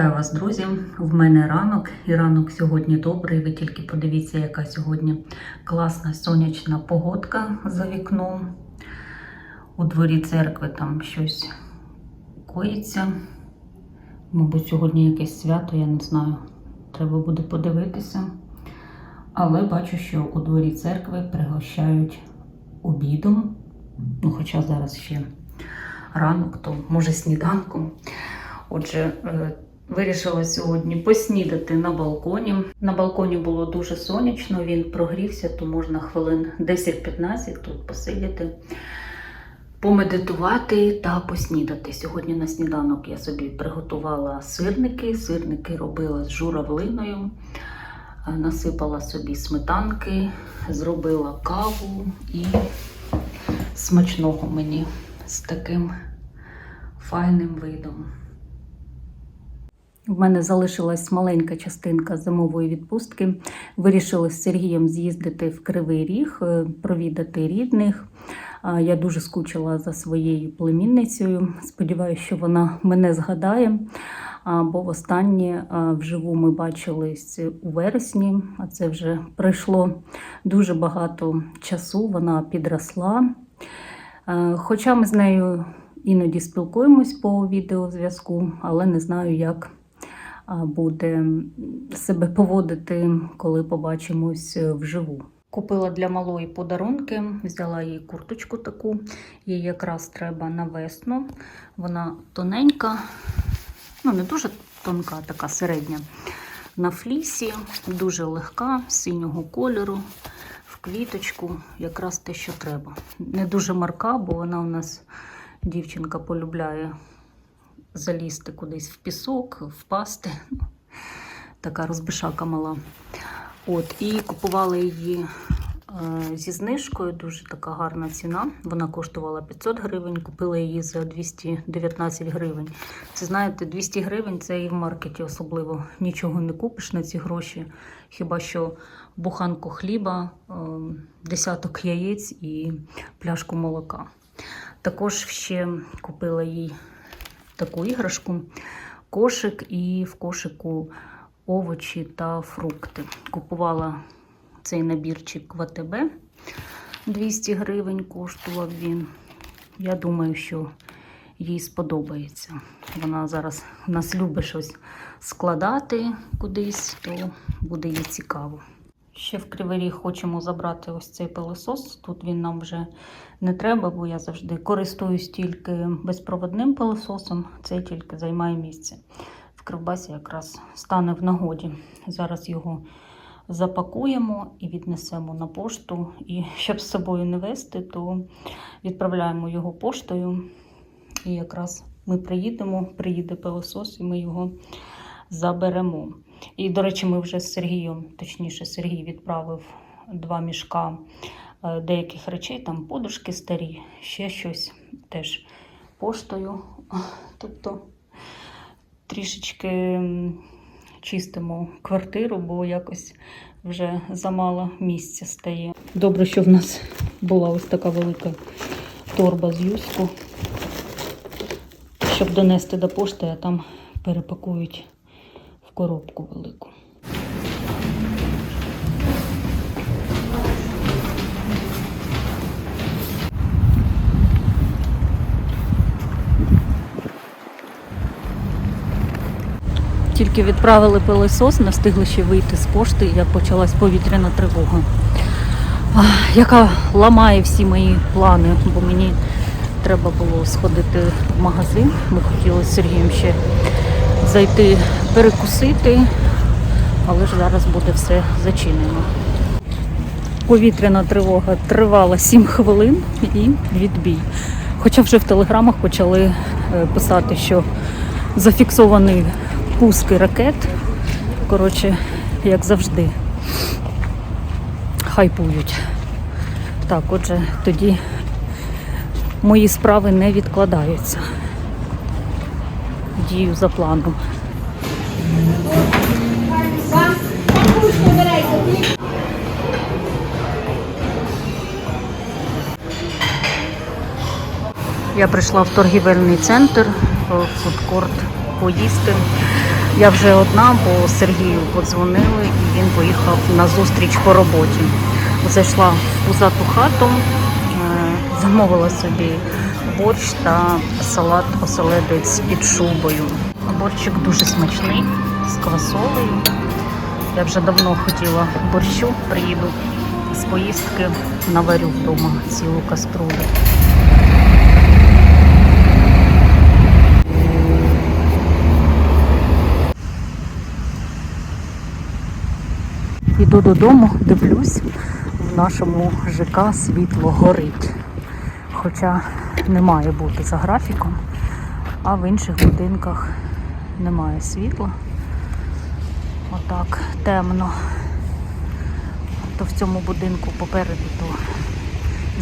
Вітаю вас, друзі! В мене ранок, і ранок сьогодні добрий. Ви тільки подивіться, яка сьогодні класна сонячна погодка за вікном. У дворі церкви там щось коїться. Мабуть, сьогодні якесь свято, я не знаю. Треба буде подивитися. Але бачу, що у дворі церкви пригощають обідом. Ну, хоча зараз ще ранок, то може сніданком. Отже, е, вирішила сьогодні поснідати на балконі. На балконі було дуже сонячно, він прогрівся, то можна хвилин 10-15 тут посидіти, помедитувати та поснідати. Сьогодні на сніданок я собі приготувала сирники. Сирники робила з журавлиною, е, насипала собі сметанки, зробила каву і смачного мені з таким файним видом. В мене залишилась маленька частинка зимової відпустки. Вирішили з Сергієм з'їздити в Кривий Ріг, е, провідати рідних. Я дуже скучила за своєю племінницею. Сподіваюся, що вона мене згадає. Бо востаннє вживу ми бачились у вересні, а це вже пройшло дуже багато часу. Вона підросла. Хоча ми з нею іноді спілкуємось по відеозв'язку, але не знаю, як буде себе поводити, коли побачимось е, вживу. Купила для малої подарунки, взяла їй курточку таку, їй якраз треба на весну. Вона тоненька, ну не дуже тонка, така середня. На флісі, дуже легка, синього кольору, в квіточку, якраз те, що треба. Не дуже марка, бо вона у нас дівчинка полюбляє залізти кудись в пісок, впасти. Така розбишака мала. От, і купувала її е, зі знижкою, дуже така гарна ціна. Вона коштувала 500 гривень, купила її за 219 гривень. Це знаєте, 200 гривень це і в маркеті особливо нічого не купиш на ці гроші. Хіба що буханку хліба, е, десяток яєць і пляшку молока. Також ще купила їй таку іграшку, кошик, і в кошику овочі та фрукти. Купувала цей набірчик в АТБ 200 гривень коштував він. Я думаю, що їй сподобається. Вона зараз нас любить щось складати кудись, то буде їй цікаво. Ще в Кривий Ріг хочемо забрати ось цей пилосос. Тут він нам вже не треба, бо я завжди користуюсь тільки безпроводним пилососом. Цей тільки займає місце. В Кривбасі якраз стане в нагоді. Зараз його запакуємо і віднесемо на пошту. І щоб з собою не вести, то відправляємо його поштою. І якраз ми приїдемо, приїде пилосос, і ми його заберемо. І, до речі, ми вже з Сергієм, точніше, Сергій відправив два мішка е, деяких речей, там подушки старі, ще щось теж поштою. Тобто трішечки чистимо квартиру, бо якось вже замало місця стає. Добре, що в нас була ось така велика торба з юску, щоб донести до пошти, а там перепакують коробку велику. Тільки відправили пилосос, не встигли ще вийти з пошти, як почалась повітряна тривога, яка ламає всі мої плани, бо мені треба було сходити в магазин. Ми хотіли з Сергієм ще зайти перекусити, але ж зараз буде все зачинено. Повітряна тривога тривала 7 хвилин і відбій. Хоча вже в телеграмах почали е, писати, що зафіксований пуски ракет. Коротше, як завжди, хайпують. Так, отже, тоді мої справи не відкладаються. Дію за планом. Я прийшла в торгівельний центр, в фудкорт поїсти. Я вже одна, бо Сергію подзвонили і він поїхав на зустріч по роботі. Зайшла в пузату хату, е, замовила собі борщ та салат оселедець під шубою. Борщик дуже смачний, з квасолею. Я вже давно хотіла борщу, приїду з поїздки, наварю вдома цілу каструлю. Іду додому, дивлюсь, в нашому ЖК світло горить. Хоча не має бути за графіком, а в інших будинках немає світла. Отак темно. То в цьому будинку попереду то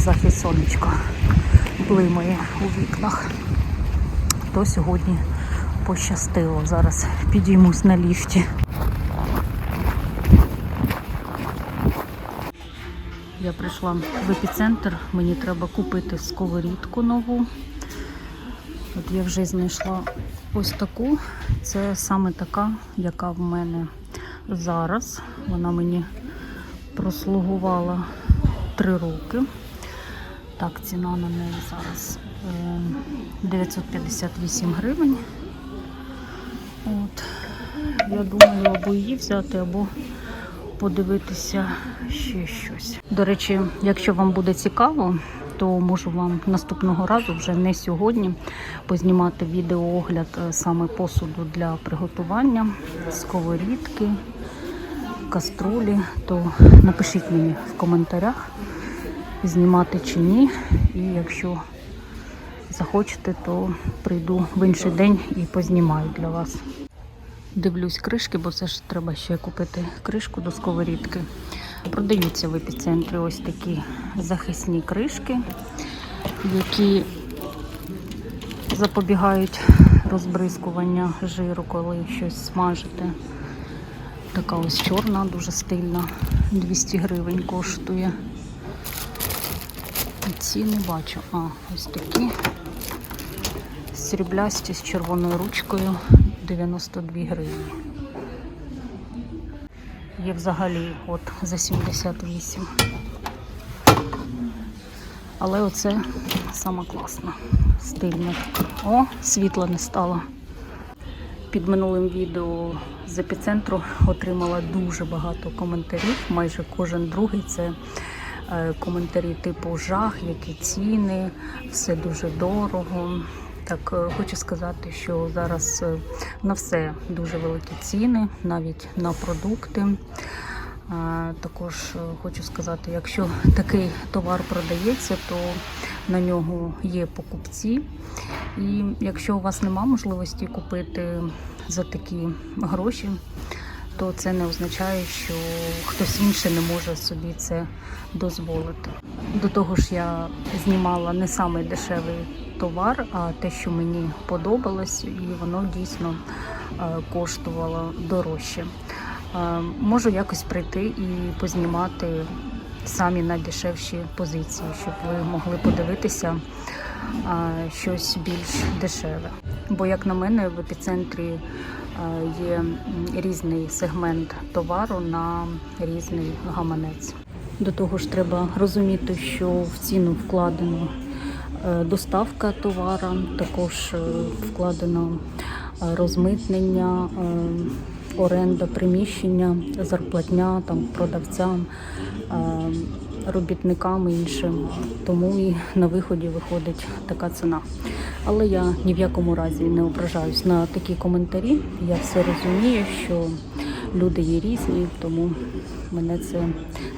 захід сонечка блимає у вікнах. То сьогодні пощастило. Зараз підіймусь на ліфті. Я прийшла в епіцентр, мені треба купити сковорідку нову. От я вже знайшла ось таку. Це саме така, яка в мене зараз. Вона мені прослугувала три роки. Так, ціна на неї зараз е, 958 гривень. От. Я думаю, або її взяти, або подивитися ще щось. До речі, якщо вам буде цікаво, то можу вам наступного разу, вже не сьогодні, познімати відеоогляд е, саме посуду для приготування, сковорідки, каструлі. То напишіть мені в коментарях, знімати чи ні. І якщо захочете, то прийду в інший день і познімаю для вас. Дивлюсь кришки, бо це ж треба ще купити кришку до сковорідки. Продаються в епіцентрі ось такі захисні кришки, які запобігають розбризкування жиру, коли щось смажите. Така ось чорна, дуже стильна, 200 гривень коштує. Ці не бачу. А, ось такі сріблясті з червоною ручкою 92 гривні. Є взагалі от за 78. Але оце сама класна, стильна. О, світла не стало. Під минулим відео з епіцентру отримала дуже багато коментарів. Майже кожен другий це е, коментарі типу жах, які ціни, все дуже дорого. Так, е, хочу сказати, що зараз е, на все дуже великі ціни, навіть на продукти. Е, Також хочу сказати, якщо такий товар продається, то на нього є покупці. І якщо у вас нема можливості купити за такі гроші, то це не означає, що хтось інший не може собі це дозволити. До того ж, я знімала не самий дешевий товар, а те, що мені подобалось, і воно дійсно е, коштувало дорожче. Е, Можу якось прийти і познімати самі найдешевші позиції, щоб ви могли подивитися е, щось більш дешеве. Бо, як на мене, в епіцентрі є різний сегмент товару на різний гаманець. До того ж, треба розуміти, що в ціну вкладено доставка товара, також е, вкладено е, розмитнення, е, оренда приміщення, зарплатня там, продавцям, е, робітникам і іншим. Тому і на виході виходить така ціна. Але я ні в якому разі не ображаюсь на такі коментарі. Я все розумію, що люди є різні, тому мене це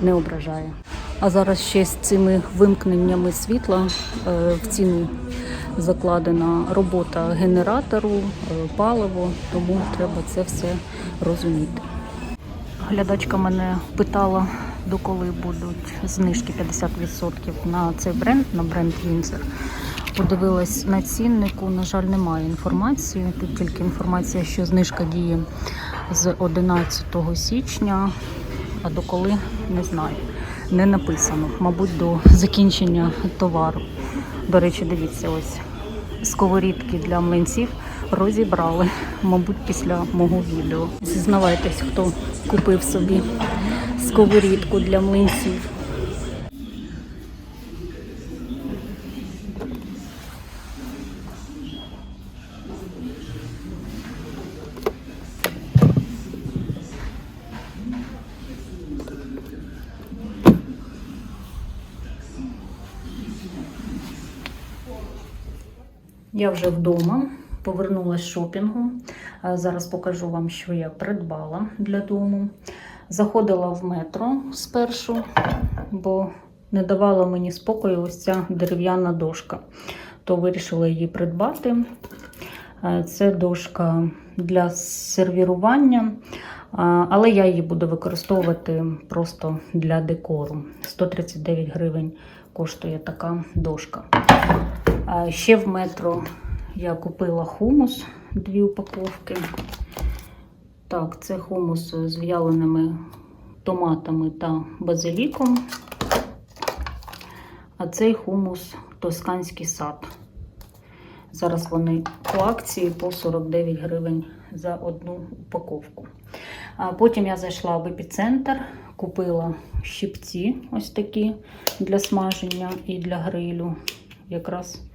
не ображає. А зараз ще з цими вимкненнями світла е, в ціну закладена робота генератору, е, паливо, тому треба це все розуміти. Глядачка мене питала, доколи будуть знижки 50% на цей бренд, на бренд Windsor. Подивилась на ціннику, на жаль, немає інформації. Тут тільки інформація, що знижка діє з 11 січня, а доколи не знаю. Не написано, мабуть, до закінчення товару. До речі, дивіться, ось сковорідки для млинців розібрали, мабуть, після мого відео. Зізнавайтесь, хто купив собі сковорідку для млинців. Я вже вдома, повернулася з шопінгу. Зараз покажу вам, що я придбала для дому. Заходила в метро спершу, бо не давала мені спокою ось ця дерев'яна дошка. То вирішила її придбати. Це дошка для сервірування, але я її буду використовувати просто для декору. 139 гривень коштує така дошка. Ще в метро я купила хумус, дві упаковки. Так, це хумус з в'яленими томатами та базиліком. А цей хумус тосканський сад. Зараз вони по акції по 49 гривень за одну упаковку. А потім я зайшла в епіцентр, купила щипці ось такі для смаження і для грилю. Якраз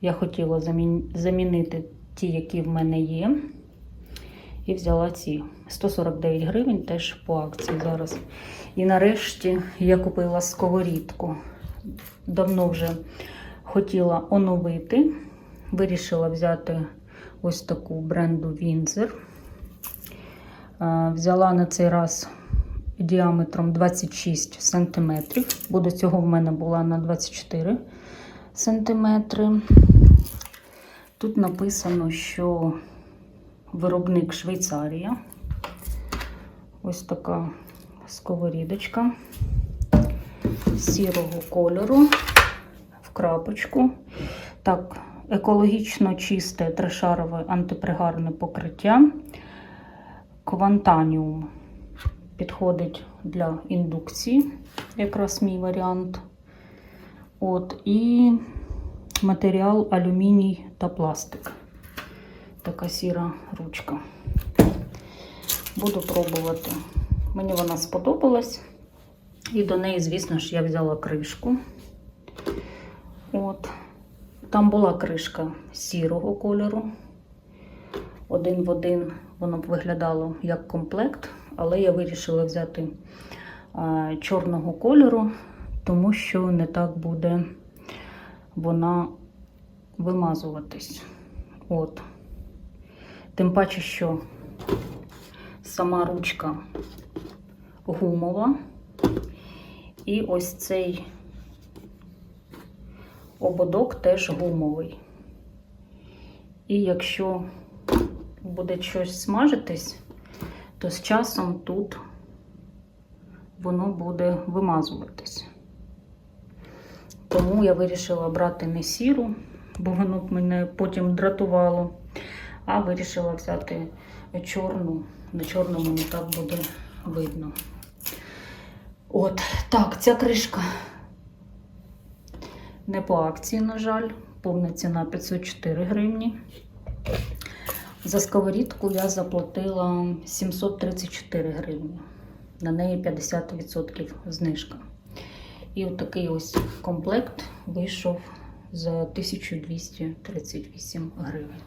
я хотіла замінити ті, які в мене є. І взяла ці 149 гривень теж по акції зараз. І нарешті я купила сковорідку. Давно вже хотіла оновити. Вирішила взяти ось таку бренду. Е, Взяла на цей раз діаметром 26 см, бо до цього в мене була на 24 см. Тут написано, що виробник Швейцарія. Ось така сковорідочка сірого кольору в крапочку. Так, екологічно чисте трешарове антипригарне покриття. Квантаніум підходить для індукції, якраз мій варіант. От, і матеріал алюміній та пластик. Така сіра ручка. Буду пробувати. Мені вона сподобалась. І до неї, звісно ж, я взяла кришку. От. Там була кришка сірого кольору. Один в один воно б виглядало як комплект, але я вирішила взяти а, чорного кольору, тому що не так буде вона вимазуватись. От. Тим паче, що сама ручка гумова. І ось цей ободок теж гумовий. І якщо буде щось смажитись, то з часом тут воно буде вимазуватись. Тому я вирішила брати не сіру, бо воно б мене потім дратувало, а вирішила взяти чорну. На чорному не так буде видно. От, так, ця кришка не по акції, на жаль, повна ціна 504 гривні. За сковорідку я заплатила 734 гривні. На неї 50% знижка. І отакий ось комплект вийшов за 1238 гривень.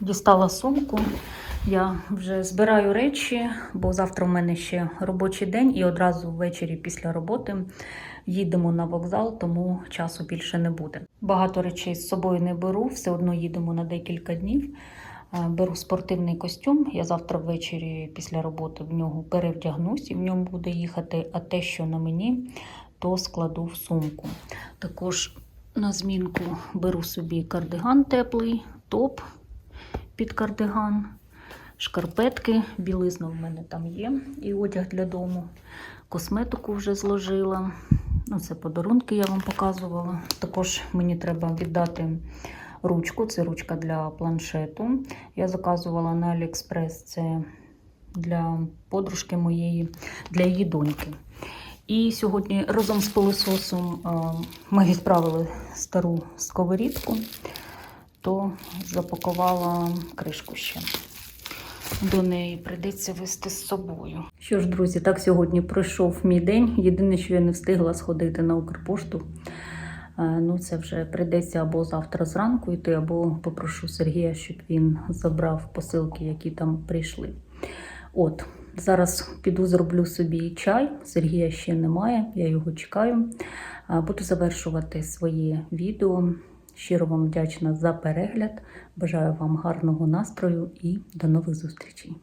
Дістала сумку. Я вже збираю речі, бо завтра в мене ще робочий день, і одразу ввечері після роботи їдемо на вокзал, тому часу більше не буде. Багато речей з собою не беру, все одно їдемо на декілька днів. Беру спортивний костюм. Я завтра ввечері після роботи в нього перевдягнусь і в ньому буду їхати. А те, що на мені, то складу в сумку. Також на змінку беру собі кардиган теплий, топ під кардиган, шкарпетки, білизна в мене там є, і одяг для дому. Косметику вже зложила. Ну, це подарунки я вам показувала. Також мені треба віддати ручку. Це ручка для планшету. Я заказувала на AliExpress це для подружки моєї, для її доньки. І сьогодні разом з пилососом е, ми відправили стару сковорідку. то запакувала кришку ще. До неї прийдеться вести з собою. Що ж, друзі, так сьогодні пройшов мій день. Єдине, що я не встигла сходити на Укрпошту. Е, Ну, це вже прийдеться або завтра зранку йти, або попрошу Сергія, щоб він забрав посилки, які там прийшли. От, зараз піду зроблю собі чай. Сергія ще немає, я його чекаю. Буду завершувати своє відео. Щиро вам вдячна за перегляд. Бажаю вам гарного настрою і до нових зустрічей.